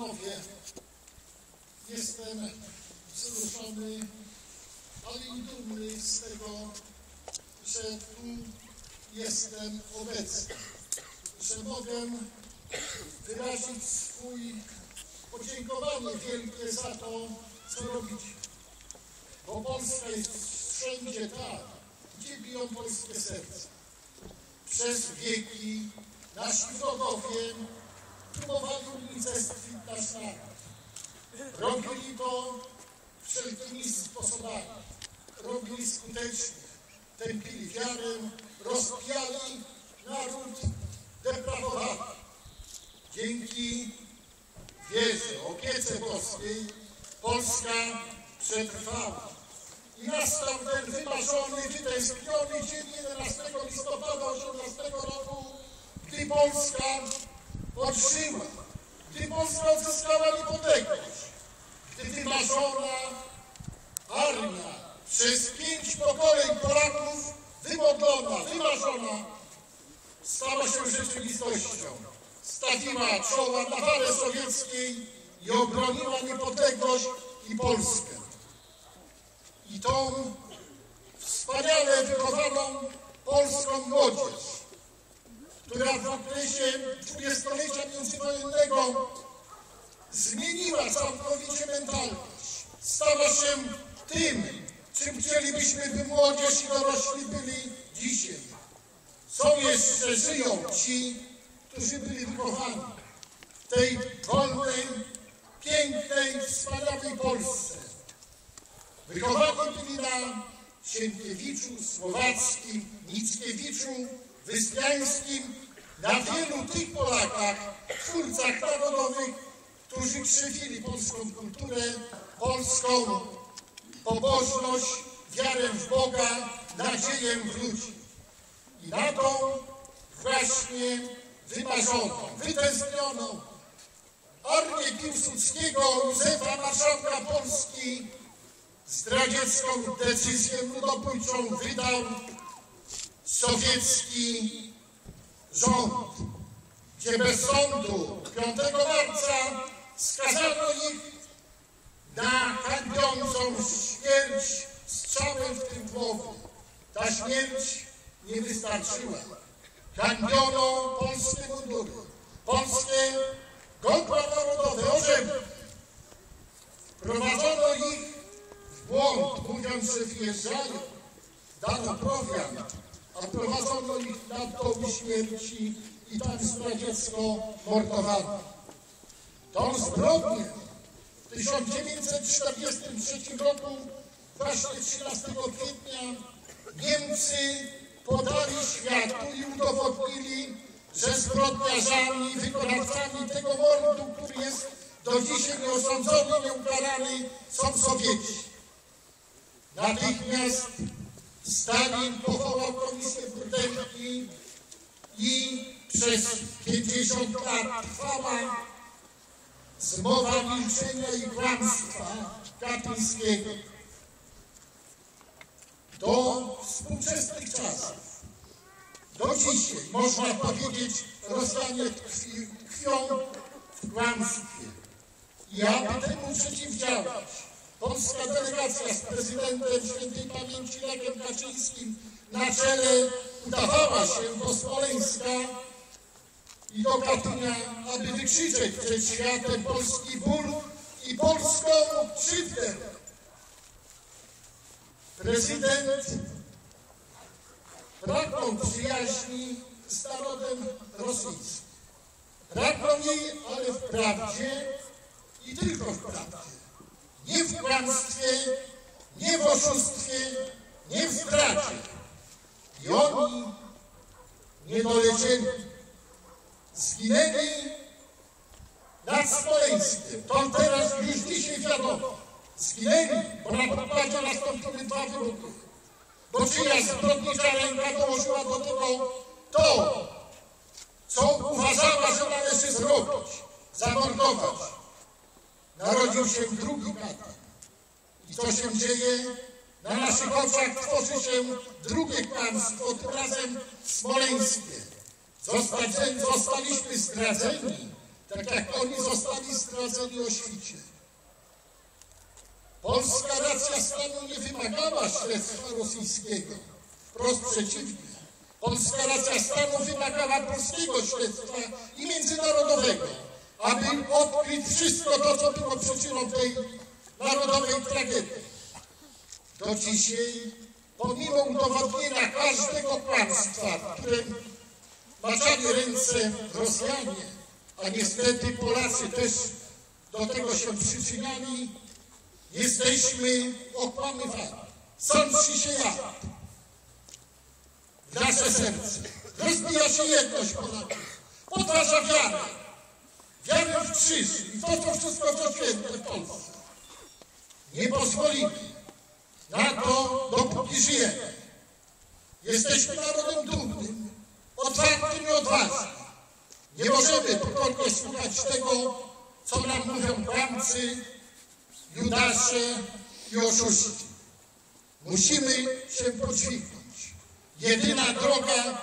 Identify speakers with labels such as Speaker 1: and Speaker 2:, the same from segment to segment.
Speaker 1: Panowie, jestem wzruszony, ale i dumny z tego, że tu jestem obecny, że mogę wyrazić swój podziękowanie wielkie za to, co robicie. Bo Polska jest wszędzie tam, gdzie biją polskie serca. Przez wieki nasi wrogowie unicestwić nasz naród. Robili to wszelkimi sposobami. Robili skutecznie. Tępili wiarę, rozpijali naród, deprawowali. Dzięki wierze, opiece boskiej Polska przetrwała. I nastał ten wymarzony, wytęskniony dzień 11 listopada 18 roku, gdy Polska odżyła, gdy Polska odzyskała niepodległość, gdy wymarzona armia przez pięć pokoleń Polaków wymodlona, wymarzona, stała się rzeczywistością. Stawiła czoła nawale sowieckiej i obroniła niepodległość i Polskę. I tą wspaniale wychowaną polską młodzież, która w okresie dwudziestolecia międzywojennego zmieniła całkowicie mentalność. Stała się tym, czym chcielibyśmy, by młodzież i dorośli byli dzisiaj. Są jeszcze, żyją ci, którzy byli wychowani w tej wolnej, pięknej, wspaniałej Polsce. Wychowani byli na Sienkiewiczu, Słowackim, Mickiewiczu, Wyspiańskim, na wielu tych Polakach, twórcach narodowych, którzy krzywili polską kulturę, polską pobożność, wiarę w Boga, nadzieję w ludzi. I na tą właśnie wymarzoną, wytęsknioną armię Piłsudskiego, Józefa Marszałka Polski zdradziecką decyzję ludobójczą wydał sowiecki rząd, gdzie bez sądu 5 marca skazano ich na hańbiącą śmierć strzałem w tym głowy. Ta śmierć nie wystarczyła. Hańbiono polskie mundury, polskie godła narodowe, orzemy. Prowadzono ich w błąd, mówiąc, że wjeżdżają, dano prowiant, a prowadzono ich na doły śmierci i tam zdradziecko mordowano. Tą zbrodnię w 1943 roku, właśnie 13 kwietnia, Niemcy podali światu i udowodnili, że zbrodniarzami, wykonawcami tego mordu, który jest do dzisiaj nieosądzony, nieukarany, są Sowieci. Natychmiast Stalin powołał komisję Burdenki i przez 50 lat trwała zmowa milczenia i kłamstwa Katyńskiego. Do współczesnych czasów, do dzisiaj można powiedzieć Rosjanie tkwi, tkwią w kłamstwie. I temu przeciwdziałać, polska delegacja z prezydentem świętej pamięci Lechem Kaczyńskim na czele udawała się do Smoleńska i do Katynia, aby wykrzyczeć przed światem polski ból i polską krzywdę. Prezydent pragnął przyjaźni z narodem rosyjskim. Pragnął jej, ale w prawdzie i tylko w prawdzie. Kłamstwie, nie w oszustwie, nie w zdradzie. I oni nie dolecieli. Zginęli nad Smoleńskiem. To teraz już dzisiaj wiadomo. Zginęli, bo na pokładzie nastąpiły dwa wybuchy. Bo czyja zbrodnicza ręka dołożyła do tego to, co uważała, że należy zrobić, zamordować. Narodził się drugi Katar. I co się dzieje? Na naszych oczach tworzy się drugie kłamstwo, tym razem smoleńskie. Zostali, zostaliśmy zdradzeni, tak jak oni zostali zdradzeni o świcie. Polska racja stanu nie wymagała śledztwa rosyjskiego. Wprost przeciwnie. Polska racja stanu wymagała polskiego śledztwa i międzynarodowego, aby odkryć wszystko to, co było przyczyną tej narodowej tragedii. Do dzisiaj, pomimo udowodnienia każdego kłamstwa, w którym maczali ręce Rosjanie, a niestety Polacy też do tego się przyczyniali, jesteśmy okłamywani. Sądzi się jad w nasze serce. Rozbija się jedność Polaków. Podważa wiarę. Wiarę w krzyż i to, co wszystko, co święte w Polsce. Nie pozwolimy na to, dopóki żyjemy. Jesteśmy narodem dumnym, otwartym i odważnym. Nie możemy pokornie słuchać tego, co nam mówią kłamcy, judasze i oszuści. Musimy się podźwignąć. Jedyna droga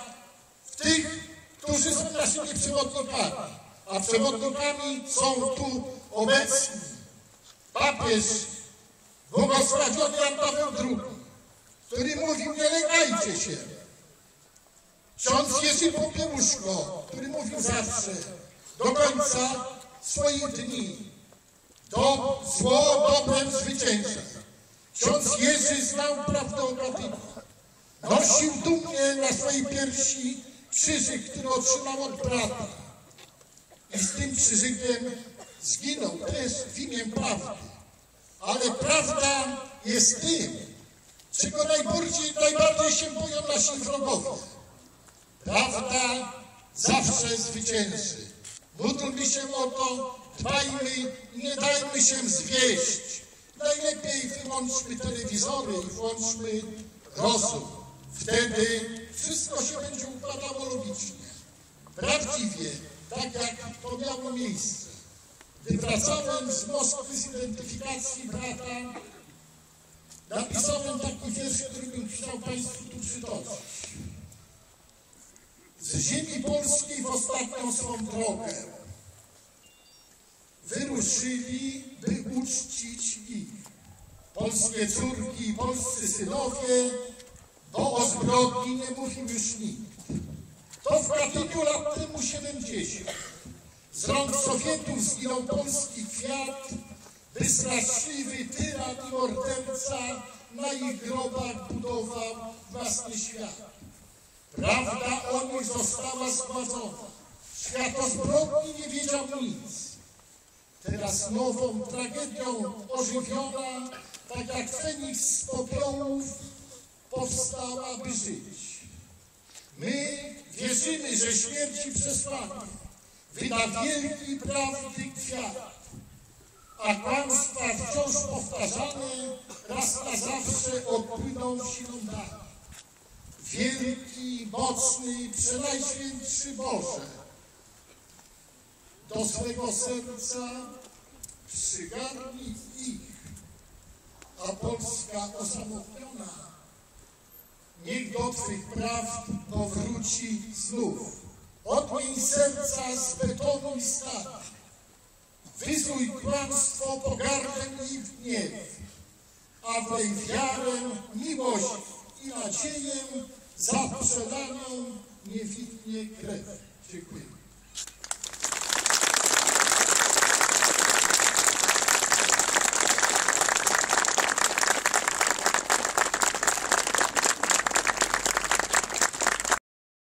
Speaker 1: w tych, którzy są naszymi przewodnikami, a przewodnikami są tu obecni papież błogosławiony Jan Paweł II, który mówił, nie lękajcie się. Ksiądz Jerzy Popiełuszko, który mówił zawsze, do końca swoich dni, do zło dobrem zwycięża. Ksiądz Jerzy znał prawdę o Katyniu. Nosił dumnie na swojej piersi krzyżyk, który otrzymał od brata. I z tym krzyżykiem zginął też w imię prawdy. Ale prawda jest tym, czego najbardziej, najbardziej się boją nasi wrogowie. Prawda zawsze zwycięży. Módlmy się o to, dbajmy nie dajmy się zwieść. Najlepiej wyłączmy telewizory i włączmy rozum. Wtedy wszystko się będzie układało logicznie. Prawdziwie, tak jak to miało miejsce. Gdy wracałem z Moskwy z identyfikacji brata, napisałem taki wiersz, który bym chciał Państwu tu przytoczyć. Z ziemi polskiej w ostatnią swą drogę wyruszyli, by uczcić ich. Polskie córki i polscy synowie, bo o zbrodni nie mówił już nikt. To w Katyniu temu 70. Z rąk Sowietów zginął polski kwiat, by straszliwy tyran i morderca na ich grobach budował własny świat. Prawda o nich została zgładzona. Świat o zbrodni nie wiedział nic. Teraz nową tragedią ożywiona, tak jak Feniks z popiołów, powstała, by żyć. My wierzymy, że śmierci przesłanie wyda wielki prawdy kwiat, a kłamstwa wciąż powtarzane raz na zawsze odpłyną silą dać. Wielki, mocny, przenajświętszy Boże, do swego serca przygarnij ich, a Polska osamotniona niech do Twych prawd powróci znów. Odmień serca z betonu i stal, wyzuj kłamstwo, pogardę i gniew, a wlej wiarę, miłość i nadzieję za przelaną niewidnie krew. Dziękuję.